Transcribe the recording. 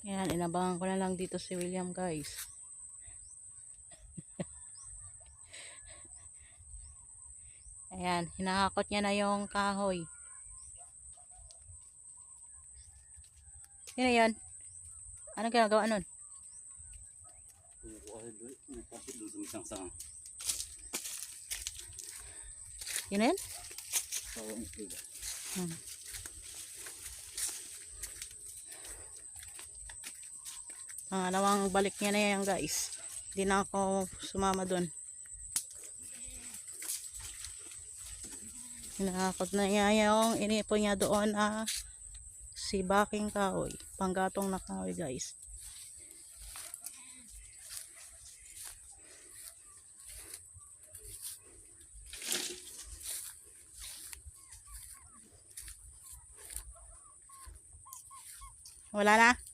Ayan, inabangan ko na lang dito si William guys. Ayan, hinahakot niya na yung kahoy. Sino yan? Ano ginagawa nun? Yun na yan? sawang Hmm. Pangalawang balik niya na yan guys. Hindi na ako sumama doon. Hinakot na niya yung inipon niya doon na si baking kahoy. Panggatong na kahoy guys. Wala na?